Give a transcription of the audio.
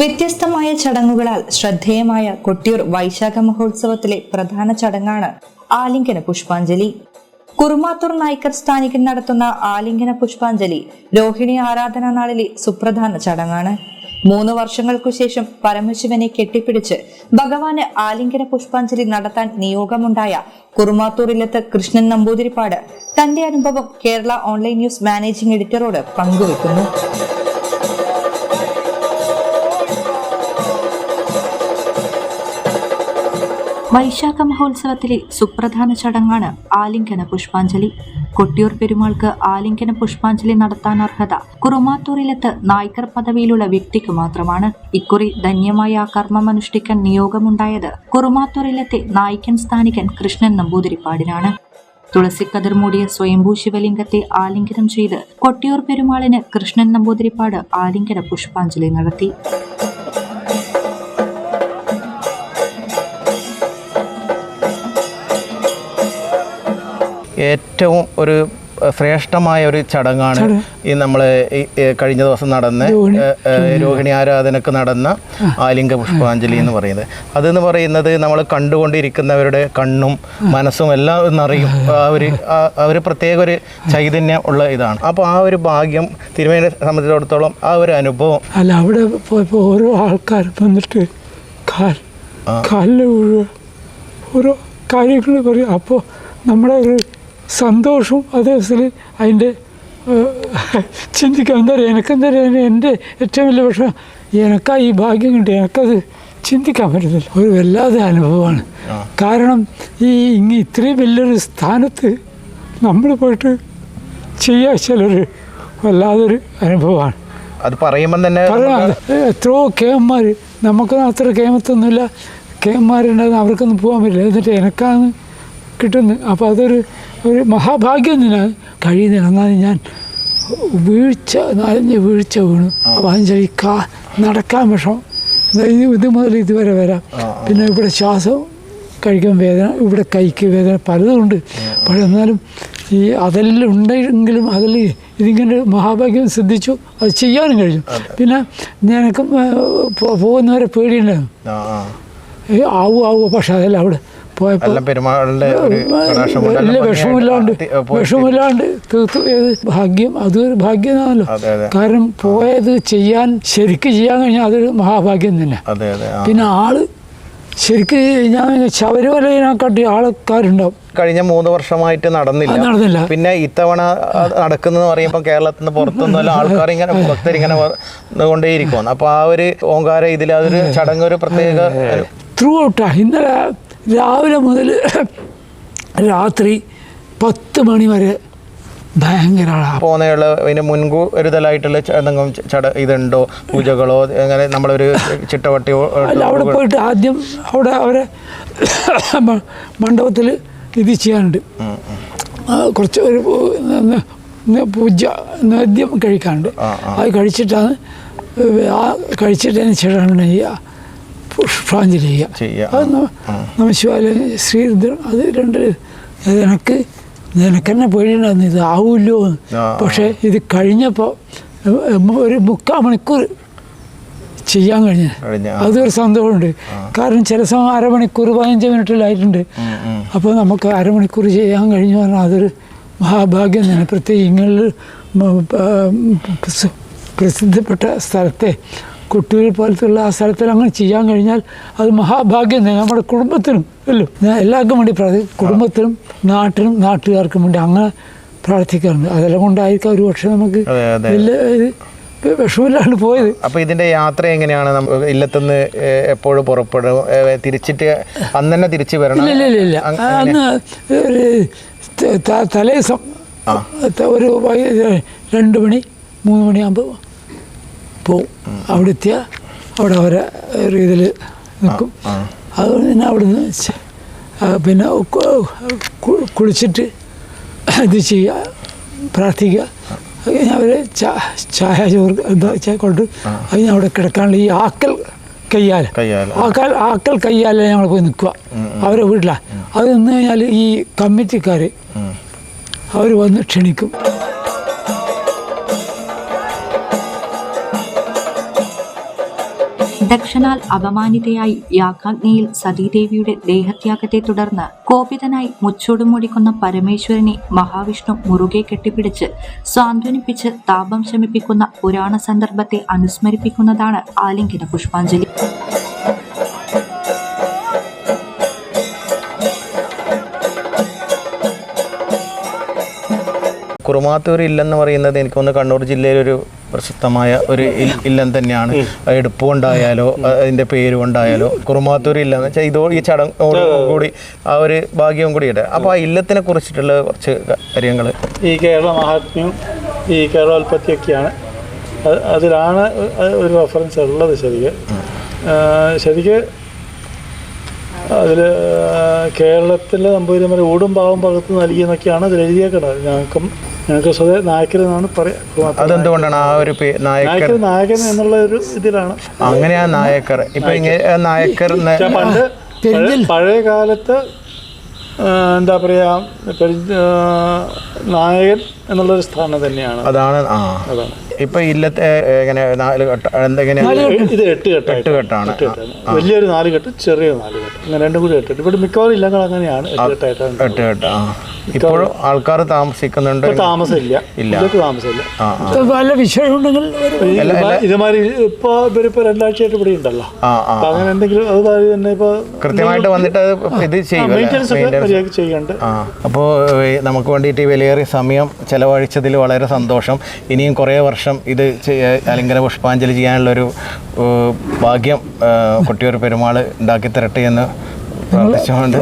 വ്യത്യസ്തമായ ചടങ്ങുകളാൽ ശ്രദ്ധേയമായ കൊട്ടിയൂർ വൈശാഖ മഹോത്സവത്തിലെ പ്രധാന ചടങ്ങാണ് ആലിംഗന പുഷ്പാഞ്ജലി. കുറുമാത്തൂർ നായ്ക്കർ സ്ഥാനിക്കൻ നടത്തുന്ന ആലിംഗന പുഷ്പാഞ്ജലി രോഹിണി ആരാധനാ നാളിലെ സുപ്രധാന ചടങ്ങാണ്. മൂന്ന് വർഷങ്ങൾക്കു ശേഷം പരമശിവനെ കെട്ടിപ്പിടിച്ച് ഭഗവാന് ആലിംഗന പുഷ്പാഞ്ജലി നടത്താൻ നിയോഗമുണ്ടായ കുറുമാത്തൂരിലത്ത് കൃഷ്ണൻ നമ്പൂതിരിപ്പാട് തന്റെ അനുഭവം കേരള ഓൺലൈൻ ന്യൂസ് മാനേജിംഗ് എഡിറ്ററോട് പങ്കുവെക്കുന്നു. വൈശാഖ മഹോത്സവത്തിലെ സുപ്രധാന ചടങ്ങാണ് ആലിംഗന പുഷ്പാഞ്ജലി. കൊട്ടിയൂർ പെരുമാൾക്ക് ആലിംഗന പുഷ്പാഞ്ജലി നടത്താൻ അർഹത. കുറുമാത്തൂരിലെത്ത് നായ്ക്കർ പദവിയിലുള്ള വ്യക്തിക്ക് മാത്രമാണ് ഇക്കുറി ധന്യമായ ആ കർമ്മം അനുഷ്ഠിക്കാൻ നിയോഗമുണ്ടായത്. കുറുമാത്തൂരിലെത്തെ നായ്ക്കൻ സ്ഥാനികൻ കൃഷ്ണൻ നമ്പൂതിരിപ്പാടിനാണ്. തുളസിക്കതിർ മൂടിയ സ്വയംഭൂ ശിവലിംഗത്തെ ആലിംഗനം ചെയ്ത് കൊട്ടിയൂർ പെരുമാളിന് കൃഷ്ണൻ നമ്പൂതിരിപ്പാട് ആലിംഗന പുഷ്പാഞ്ജലി നടത്തി. ഏറ്റവും ഒരു ശ്രേഷ്ഠമായ ഒരു ചടങ്ങാണ് ഈ നമ്മൾ കഴിഞ്ഞ ദിവസം നടന്ന രോഹിണി ആരാധനക്ക് നടന്ന ആലിംഗ പുഷ്പാഞ്ജലി എന്ന് പറയുന്നത്. അതെന്ന് പറയുന്നത് നമ്മൾ കണ്ടുകൊണ്ടിരിക്കുന്നവരുടെ കണ്ണും മനസ്സും എല്ലാം നിറയും അവർ ഒരു പ്രത്യേക ഒരു ചൈതന്യം ഉള്ള ഇതാണ്. അപ്പോൾ ആ ഒരു ഭാഗ്യം തിരുമേനെ സംബന്ധിച്ചിടത്തോളം ആ ഒരു അനുഭവം. അല്ല അവിടെ പോയപ്പോൾ ഓരോ ആൾക്കാർ വന്നിട്ട് കാൽ കാലിൽ ഓരോ കാര്യങ്ങൾ പറയും. അപ്പോൾ നമ്മുടെ ഒരു സന്തോഷവും അതേസമയം അതിന്റെ ചിന്തിക്കാം എന്താ പറയുക? എനിക്കെന്താ പറയുക? എന്റെ ഏറ്റവും വലിയ വിഷമം എനക്കാ ഈ ഭാഗ്യം കിട്ടി എനിക്കത് ചിന്തിക്കാൻ പറ്റുന്നില്ല ഒരു വല്ലാതെ അനുഭവമാണ്. കാരണം ഈ ഇങ്ങ് ഇത്രയും വലിയൊരു സ്ഥാനത്ത് നമ്മൾ പോയിട്ട് ചെയ്യാ ചിലൊരു വല്ലാതൊരു അനുഭവമാണ്. അത് പറയുമ്പം തന്നെ എത്രയോ കേമാർ നമുക്കൊന്നും അത്ര കേമത്തൊന്നുമില്ല. കേമാരുണ്ടാകുന്ന അവർക്കൊന്നും പോകാൻ പറ്റില്ല. എന്നിട്ട് എനക്കാണ് കിട്ടുന്നത്. അപ്പോൾ അതൊരു ഒരു മഹാഭാഗ്യം തന്നെ. കഴിയുന്നില്ല എന്നാലും ഞാൻ വീഴ്ച നനഞ്ഞ് വീഴ്ച വീണു. അപ്പോൾ കാ നടക്കാൻ വിഷം ഇത് ഇത് മുതൽ ഇതുവരെ വരാം. പിന്നെ ഇവിടെ ശ്വാസം കഴിക്കാൻ വേദന ഇവിടെ കൈക്ക് വേദന പലതുമുണ്ട് പക്ഷേ എന്നാലും ഈ അതെല്ലാം ഉണ്ടെങ്കിലും അതിൽ ഇതിങ്ങനെ മഹാഭാഗ്യം ശ്രദ്ധിച്ചു അത് ചെയ്യാനും കഴിഞ്ഞു. പിന്നെ ഞാനൊക്കെ പോകുന്നവരെ പേടിയുണ്ടായിരുന്നു. ആവു ആവു പക്ഷെ അതല്ല അവിടെ പോയപ്പോൾ വലിയ വിഷമില്ലാണ്ട് വിഷമില്ലാണ്ട് തീർത്തു. ഭാഗ്യം? അതൊരു ഭാഗ്യമാണല്ലോ. കാരണം പോയത് ചെയ്യാൻ ശരിക്ക് ചെയ്യാൻ കഴിഞ്ഞാൽ അതൊരു മഹാഭാഗ്യം തന്നെ. പിന്നെ ആൾ ശരിക്ക് ഞാൻ ശബരിമലയിനെക്കാട്ടി ആൾക്കാരുണ്ടാവും. കഴിഞ്ഞ മൂന്ന് വർഷമായിട്ട് നടന്നില്ല. നടന്നില്ല. പിന്നെ ഇത്തവണ അത് നടക്കുന്നെന്ന് പറയുമ്പോൾ കേരളത്തിൽ നിന്ന് പുറത്തുനിന്നല്ല ആൾക്കാർ ഇങ്ങനെ ഭക്തരിങ്ങനെ കൊണ്ടേയിരിക്കും അപ്പൊ ആ ഒരു ഓങ്കാര ഇതിൽ അതൊരു ചടങ്ങ് ഒരു പ്രത്യേക ത്രൂ ഔട്ടാണ് ഇന്നലെ രാവിലെ മുതൽ രാത്രി പത്ത് മണി വരെ ഭയങ്കര ആളാ. പോകുന്നതിനുള്ള അതിന് മുൻകൂരുതലായിട്ടുള്ള ച- എന്തെങ്കിലും ചട ഇതുണ്ടോ പൂജകളോ അങ്ങനെ നമ്മളൊരു ചിട്ടവട്ടിയോ അല്ല അവിടെ പോയിട്ട് ആദ്യം അവിടെ അവരെ മണ്ഡപത്തിൽ ഇത് ചെയ്യാനുണ്ട് കുറച്ച് ഒരു പൂജ നേദ്യം കഴിക്കാനുണ്ട്. അത് കഴിച്ചിട്ടാണ് ആ കഴിച്ചിട്ടതിന് ശേഷമാണ് ഈ പുഷ്പാഞ്ജലി ചെയ്യുക. അത് നമ്മൾ ശിവാലയം ശ്രീരുദ്രൻ അത് രണ്ട് നിനക്ക് എനക്ക് നിനക്കെന്നെ പേടിയുണ്ടായിരുന്നു. ഇത് ആവില്ലോ. പക്ഷേ ഇത് കഴിഞ്ഞപ്പോൾ ഒരു മുക്കാൽ മണിക്കൂർ ചെയ്യാൻ കഴിഞ്ഞു. അതൊരു സന്തോഷമുണ്ട്. കാരണം ചില സമയം അരമണിക്കൂർ പതിനഞ്ച് മിനിറ്റിലായിട്ടുണ്ട്. അപ്പോൾ നമുക്ക് അരമണിക്കൂർ ചെയ്യാൻ കഴിഞ്ഞു പറഞ്ഞാൽ അതൊരു മഹാഭാഗ്യം തന്നെ. പ്രത്യേകിച്ച് ഇങ്ങളിൽ പ്രസിദ്ധപ്പെട്ട സ്ഥലത്തെ കുട്ടികൾ പോലത്തുള്ള ആ സ്ഥലത്തിൽ അങ്ങനെ ചെയ്യാൻ കഴിഞ്ഞാൽ അത് മഹാഭാഗ്യം തന്നെ നമ്മുടെ കുടുംബത്തിനും അല്ലോ? ഞാൻ എല്ലാവർക്കും വേണ്ടി പ്രാർത്ഥി കുടുംബത്തിനും നാട്ടിനും നാട്ടുകാർക്കും വേണ്ടി അങ്ങനെ പ്രാർത്ഥിക്കാറുണ്ട്. അതെല്ലാം കൊണ്ടായിരിക്കാം ഒരു പക്ഷേ നമുക്ക്. വലിയ വിഷമില്ലാണ്ട് പോയത്. അപ്പൊ ഇതിന്റെ യാത്ര എങ്ങനെയാണ്? ഇല്ലത്തുനിന്ന് എപ്പോഴും പുറപ്പെടും തിരിച്ചിട്ട് അന്ന് തന്നെ തിരിച്ചു വരണം. ഇല്ല ഇല്ല ഇല്ല. അന്ന് തലേദിവസം ഒരു രണ്ട് മണി മൂന്ന് മണിയാകുമ്പോൾ പോവും. അവിടെ എത്തിയാൽ അവിടെ അവരെ രീതിയിൽ നിൽക്കും. അതുകൊണ്ട് തന്നെ അവിടുന്ന് നിന്ന് പിന്നെ കുളിച്ചിട്ട് ഇത് ചെയ്യുക പ്രാർത്ഥിക്കുക. അത് കഴിഞ്ഞ് അവർ ചായ ചോറ് എന്താ ചായ കൊണ്ട് അതിന് അവിടെ കിടക്കാനുള്ള ഈ ആക്കൽ കയ്യാൽ കയ്യാല. ആക്കൽ ആക്കൽ കയ്യാലെ ഞങ്ങൾ പോയി നിൽക്കുക. അവരെ വീട്ടിലാണ് അത് നിന്ന് കഴിഞ്ഞാൽ ഈ കമ്മിറ്റിക്കാർ അവർ വന്ന് ക്ഷണിക്കും. ദക്ഷനാൽ അപമാനിതയായി യാഗാഗ്നിയിൽ സതീദേവിയുടെ ദേഹത്യാഗത്തെ തുടർന്ന് കോപിതനായി മുച്ചോടും മുടിക്കുന്ന പരമേശ്വരനെ മഹാവിഷ്ണു മുറുകെ കെട്ടിപ്പിടിച്ച് സാന്ത്വനിപ്പിച്ച് താപം ശമിപ്പിക്കുന്ന പുരാണ സന്ദർഭത്തെ അനുസ്മരിപ്പിക്കുന്നതാണ് ആലിംഗന പുഷ്പാഞ്ജലി. കുറുമാത്തൂർ ഇല്ലെന്ന് പറയുന്നത് എനിക്കൊന്ന് കണ്ണൂർ ജില്ലയിലൊരു പ്രശസ്തമായ ഒരു ഇല്ലം തന്നെയാണ്. എടുപ്പ് കൊണ്ടായാലോ അതിന്റെ പേര് കൊണ്ടായാലോ കുറുമാത്തൂർ ഇല്ലെന്ന് വെച്ചാൽ ഇതോ ഈ ചടങ്ങോട് കൂടി ആ ഒരു ഭാഗ്യവും കൂടി ഇട്ടെ അപ്പോൾ ആ ഇല്ലത്തിനെ കുറിച്ചിട്ടുള്ള കുറച്ച് കാര്യങ്ങൾ. ഈ കേരള മഹാത്മ്യം ഈ കേരളോൽപ്പത്തിയൊക്കെയാണ്. അത് അതിലാണ് ഒരു റെഫറൻസ് ഉള്ളത് ശരിക്ക്. ശരിക്ക് അതിൽ കേരളത്തിലെ നമ്പൂതിരിമാരെ ഊടും പാവം പകർത്ത് നൽകിയെന്നൊക്കെയാണ് അതിൽ എഴുതിയേക്കുന്നത് ഞങ്ങൾക്കും ഞങ്ങൾക്ക് സ്വതേ നായക്കർ എന്നാണ് പറയാം അതെന്തുകൊണ്ടാണ് ആ ഒരു നായക്കർ നായകൻ എന്നുള്ള ഒരു ഇതിലാണ്. അങ്ങനെയാ ആ നായക്കർ. ഇപ്പൊ ഇങ്ങനെ നായക്കർ എന്ന് പണ്ട് പഴയ- പഴയ കാലത്ത് എന്താ പറയാ നായകൻ എന്നുള്ളൊരു സ്ഥാനം തന്നെയാണ്. അതാണ് ആ. അതാണ്. ഇപ്പൊ ഇല്ലത്തെ എങ്ങനെ നാല് ഘട്ട എന്തെങ്ങനെ ഇത് എട്ട് കെട്ടാണ് വലിയൊരു നാല് കെട്ട് ചെറിയ നാല് കെട്ട് അങ്ങനെ രണ്ടും കൂടി എട്ട് കെട്ട് ഇവിടെ മിക്കവാറും ഇല്ലങ്ങൾ അങ്ങനെയാണ് എട്ട് കെട്ട് ഇപ്പോഴും ആൾക്കാർ താമസിക്കുന്നുണ്ട്. താമസമില്ല. ഇല്ല. താമസമില്ല. ഇത് വിഷയം ഉണ്ടെങ്കിൽ ഇതുമാതിരി ഇപ്പൊ ഇവരിപ്പോ രണ്ടാഴ്ചയായിട്ട് ഇവിടെ ഉണ്ടല്ലോ. അങ്ങനെ എന്തെങ്കിലും അതുമാതിരി തന്നെ ഇപ്പൊ കൃത്യമായിട്ട് വന്നിട്ട് അത് ഇത് ചെയ്യുന്നുണ്ട്. അപ്പോൾ നമുക്ക് വേണ്ടിയിട്ട് ഈ വിലയേറിയ സമയം ചെലവഴിച്ചതിൽ വളരെ സന്തോഷം. ഇനിയും കുറേ വർഷം ഇത് ചെയ്യ- അലിംഗന പുഷ്പാഞ്ജലി ചെയ്യാനുള്ള ഒരു ഭാഗ്യം കുട്ടിയൊരു കൊട്ടിയൂർ പെരുമാൾ ഉണ്ടാക്കി തരട്ടെ എന്ന് പ്രാർത്ഥിച്ചുകൊണ്ട്.